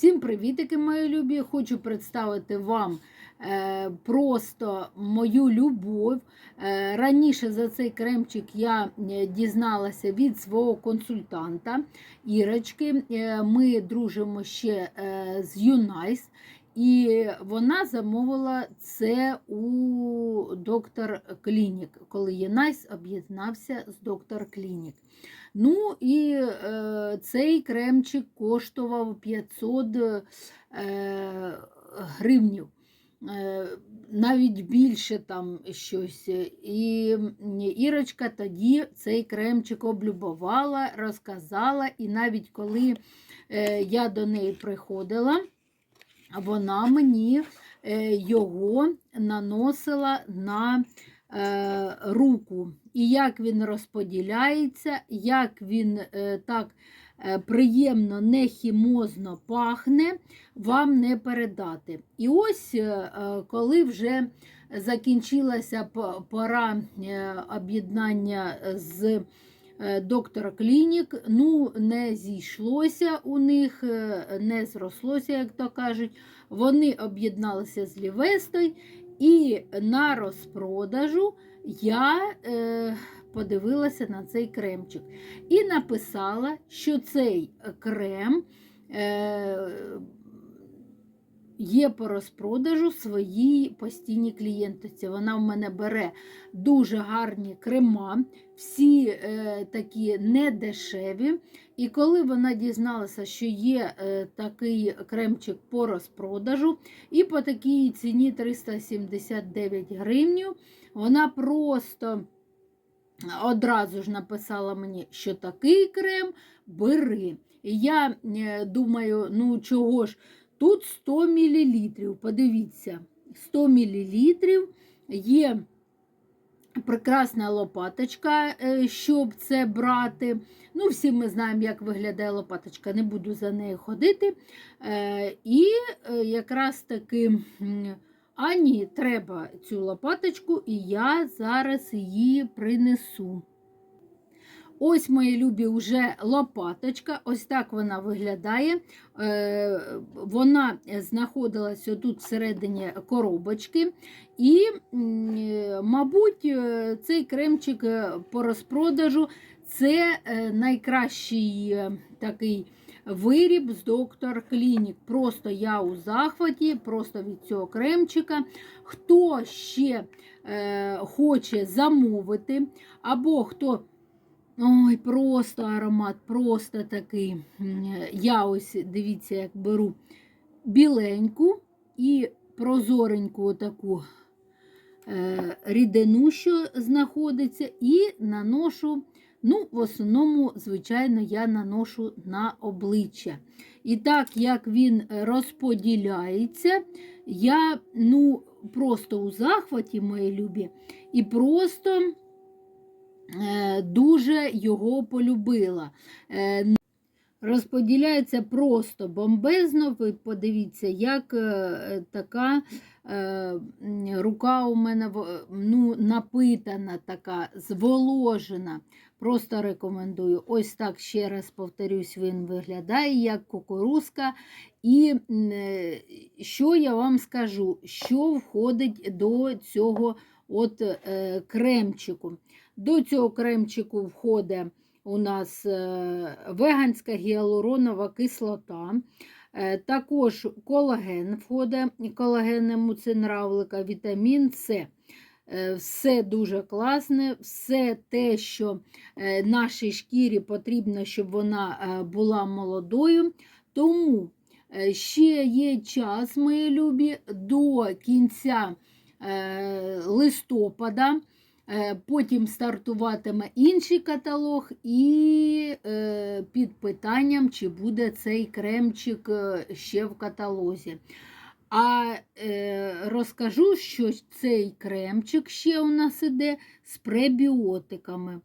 Всім привітики, мої любі! Хочу представити вам е, просто мою любов. Е, раніше за цей кремчик я е, дізналася від свого консультанта Ірочки. Е, ми дружимо ще е, з Юнайс. І вона замовила це у доктор Клінік, коли Єнайс об'єднався з доктор Клінік. Ну і е, цей кремчик коштував 500 е, гривнів. Е, навіть більше там щось. І Ірочка тоді цей кремчик облюбувала, розказала, і навіть коли е, я до неї приходила, вона мені е, його наносила на е, руку. І як він розподіляється, як він е, так приємно, нехімозно пахне, вам не передати. І ось, коли вже закінчилася пора об'єднання з доктора Клінік, ну, не зійшлося у них, е, не зрослося, як то кажуть. Вони об'єдналися з Лівестою, і на розпродажу я е, подивилася на цей кремчик. І написала, що цей крем е, є по розпродажу своїй постійній клієнтиці. Вона в мене бере дуже гарні крема, всі е, такі недешеві. І коли вона дізналася, що є е, такий кремчик по розпродажу, і по такій ціні 379 гривень, вона просто одразу ж написала мені, що такий крем бери. І я е, думаю, ну чого ж, тут 100 мл, подивіться, 100 мл є прекрасна лопаточка, е, щоб це брати. Ну, всі ми знаємо, як виглядає лопаточка, не буду за нею ходити. Е, І е, якраз таки, м, а ні, треба цю лопаточку, і я зараз її принесу. Ось, мої любі, вже лопаточка, ось так вона виглядає. Е, Вона знаходилася тут всередині коробочки. І, мабуть, е, цей кремчик е, по розпродажу це найкращий такий виріб з доктор Клінік. Просто я у захваті, просто від цього кремчика. Хто ще хоче замовити, або хто. Ой, просто аромат, просто такий. Я ось, дивіться, як беру біленьку і прозореньку таку е, рідину, що знаходиться, і наношу, ну, в основному, звичайно, я наношу на обличчя. І так, як він розподіляється, я ну, просто у захваті, мої любі, і просто дуже його полюбила. Е, Розподіляється просто бомбезно. Ви подивіться, як е, така е, рука у мене ну, напитана, така, зволожена. Просто рекомендую. Ось так ще раз повторюсь, він виглядає як кукурузка. І е, що я вам скажу, що входить до цього от, е, кремчику. До цього кремчику входить у нас е, веганська гіалуронова кислота. Е, Також колаген входить, колаген муцинравлика, вітамін С. Все дуже класне, все те, що нашій шкірі потрібно, щоб вона була молодою. Тому ще є час, мої любі, до кінця листопада. Е, Потім стартуватиме інший каталог, і е, під питанням, чи буде цей кремчик е, ще в каталозі. А е, розкажу, що цей кремчик ще у нас іде з пребіотиками.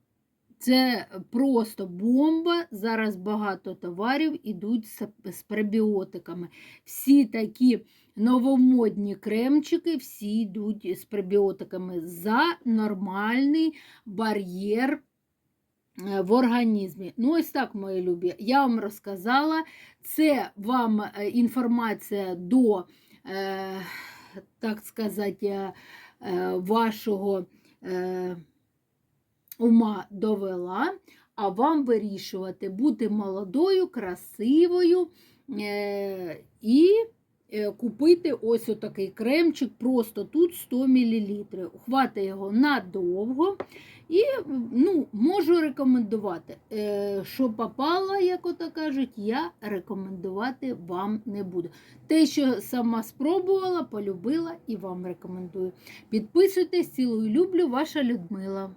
Це просто бомба. Зараз багато товарів ідуть з, пребіотиками. Всі такі новомодні кремчики, всі йдуть з пребіотиками за нормальний бар'єр е, в організмі. Ну, ось так, мої любі. Я вам розказала. Це вам е, інформація до, е, так сказати, вашого ума довела, а вам вирішувати бути молодою, красивою е, і е, купити ось отакий кремчик, просто тут 100 мл. Хватить його надовго. І ну, можу рекомендувати. Е, що попало, як ото кажуть, я рекомендувати вам не буду. Те, що сама спробувала, полюбила і вам рекомендую. Підписуйтесь, цілую, люблю, ваша Людмила.